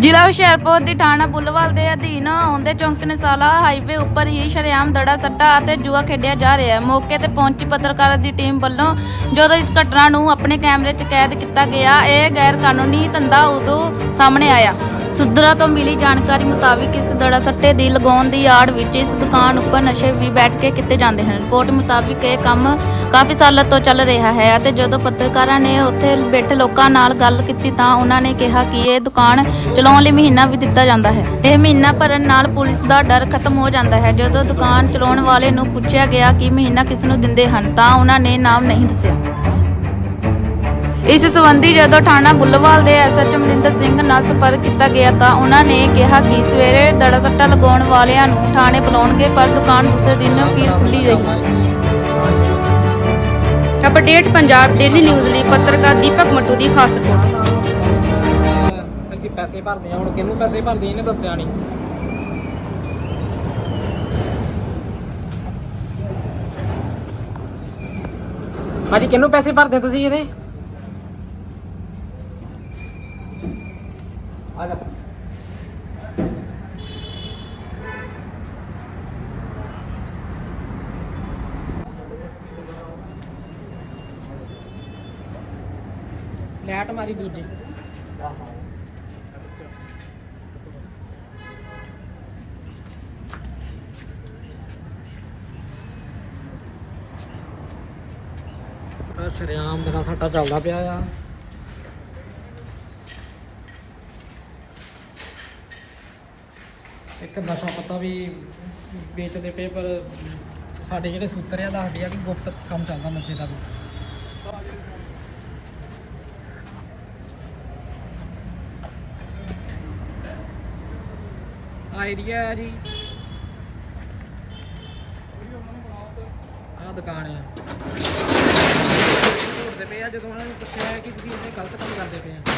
ਜ਼ਿਲ੍ਹਾ ਹੁਸ਼ਿਆਰਪੁਰ ਦੀ ਥਾਣਾ ਬੁੱਲਵਾਲ ਦੇ ਅਧੀਨ ਆਉਂਦੇ ਚੌਂਕ ਨਸਾਲਾ ਹਾਈਵੇ ਉੱਪਰ ਹੀ ਸ਼ਰੇਆਮ ਦੜਾ ਸੱਟਾ ਅਤੇ ਜੂਆ ਖੇਡਿਆ ਜਾ ਰਿਹਾ ਹੈ। ਮੌਕੇ ਤੇ ਪਹੁੰਚੀ ਪੱਤਰਕਾਰਾਂ ਦੀ ਟੀਮ ਵੱਲੋਂ ਜਦੋਂ ਇਸ ਘਟਨਾ ਨੂੰ ਆਪਣੇ ਕੈਮਰੇ 'ਚ ਕੈਦ ਕੀਤਾ ਗਿਆ, ਇਹ ਗੈਰ ਕਾਨੂੰਨੀ ਧੰਦਾ ਉਦੋਂ ਸਾਹਮਣੇ ਆਇਆ। ਸੁਧਰਾ ਤੋਂ ਮਿਲੀ ਜਾਣਕਾਰੀ ਮੁਤਾਬਿਕ ਇਸ ਦੜਾ ਸੱਟੇ ਦੀ ਲਗਾਉਣ ਦੀ ਆੜ ਵਿੱਚ ਇਸ ਦੁਕਾਨ ਉੱਪਰ ਨਸ਼ੇ ਵੀ ਬੈਠ ਕੇ ਕੀਤੇ ਜਾਂਦੇ ਹਨ। ਰਿਪੋਰਟ ਮੁਤਾਬਿਕ ਇਹ ਕੰਮ ਕਾਫੀ ਸਾਲਾਂ ਤੋਂ ਚੱਲ ਰਿਹਾ ਹੈ ਅਤੇ ਜਦੋਂ ਪੱਤਰਕਾਰਾਂ ਨੇ ਉੱਥੇ ਬੈਠੇ ਲੋਕਾਂ ਨਾਲ ਗੱਲ ਕੀਤੀ ਤਾਂ ਉਹਨਾਂ ਨੇ ਕਿਹਾ ਕਿ ਇਹ ਦੁਕਾਨ ਚਲਾਉਣ ਲਈ ਮਹੀਨਾ ਵੀ ਦਿੱਤਾ ਜਾਂਦਾ ਹੈ। ਇਹ ਮਹੀਨਾ ਭਰਨ ਨਾਲ ਪੁਲਿਸ ਦਾ ਡਰ ਖਤਮ ਹੋ ਜਾਂਦਾ ਹੈ। ਜਦੋਂ ਦੁਕਾਨ ਚਲਾਉਣ ਵਾਲੇ ਨੂੰ ਪੁੱਛਿਆ ਗਿਆ ਕਿ ਮਹੀਨਾ ਕਿਸ ਨੂੰ ਦਿੰਦੇ ਹਨ ਤਾਂ ਉਹਨਾਂ ਨੇ ਨਾਮ ਨਹੀਂ ਦੱਸਿਆ। ਇਸ ਸੰਬੰਧੀ ਜਦੋਂ ਥਾਣਾ ਬੁੱਲਵਾਲ ਦੇ ਐਸਐਚ ਮਨਿੰਦਰ ਸਿੰਘ ਨਾਲ ਸੰਪਰਕ ਕੀਤਾ ਗਿਆ ਤਾਂ ਉਹਨਾਂ ਨੇ ਕਿਹਾ ਕਿ ਸਵੇਰੇ ਦੜਾ ਸੱਟਾ ਲਗਾਉਣ ਵਾਲਿਆਂ ਨੂੰ ਥਾਣੇ ਬੁਲਾਉਣਗੇ, ਪਰ ਦੁਕਾਨ ਦੂਸਰੇ ਦਿਨ ਫਿਰ ਖੁੱਲੀ ਰਹੀ। ਅਪਡੇਟ ਪੰਜਾਬ ਡੇਲੀ ਨਿਊਜ਼ ਲਈ ਪੱਤਰਕਾਰ ਦੀਪਕ ਮੱਟੂ ਦੀ ਖਾਸ ਰਿਪੋਰਟ। ਅਸੀਂ ਪੈਸੇ ਭਰਦੇ ਆ ਹੁਣ ਕਿਹਨੂੰ ਪੈਸੇ ਭਰਦੇ ਇਹਨੇ ਦੱਸਿਆ ਨਹੀਂ। ਭਾਜੀ, ਕਿਹਨੂੰ ਪੈਸੇ ਭਰਦੇ ਤੁਸੀਂ ਇਹਦੇ? ਆ ਜਾ। ਲੈਟ ਮਾਰੀ ਦੂਜੀ। ਸ਼ਰਿਆਮ ਮੇਰਾ ਸੱਟਾ ਚੱਲਦਾ ਪਿਆ ਆ। ਇੱਕ ਨਸ਼ਾ ਪਤਾ ਵੀ ਵੇਚਦੇ ਪਏ, ਪਰ ਸਾਡੇ ਜਿਹੜੇ ਸੂਤਰ ਆ, ਦੱਸਦੇ ਆ ਕਿ ਗੁਪਤ ਕੰਮ ਚੱਲਦਾ ਨਸ਼ੇ ਦਾ ਵੀ। ਆ ਏਰੀਆ ਹੈ ਜੀ। ਆ ਦੁਕਾਨ ਆ। ਢੋੜਦੇ ਪਏ ਆ, ਜਦੋਂ ਉਹਨਾਂ ਨੂੰ ਪੁੱਛਿਆ ਕਿ ਤੁਸੀਂ ਇਹ ਗਲਤ ਕੰਮ ਕਰਦੇ ਪਏ ਆ।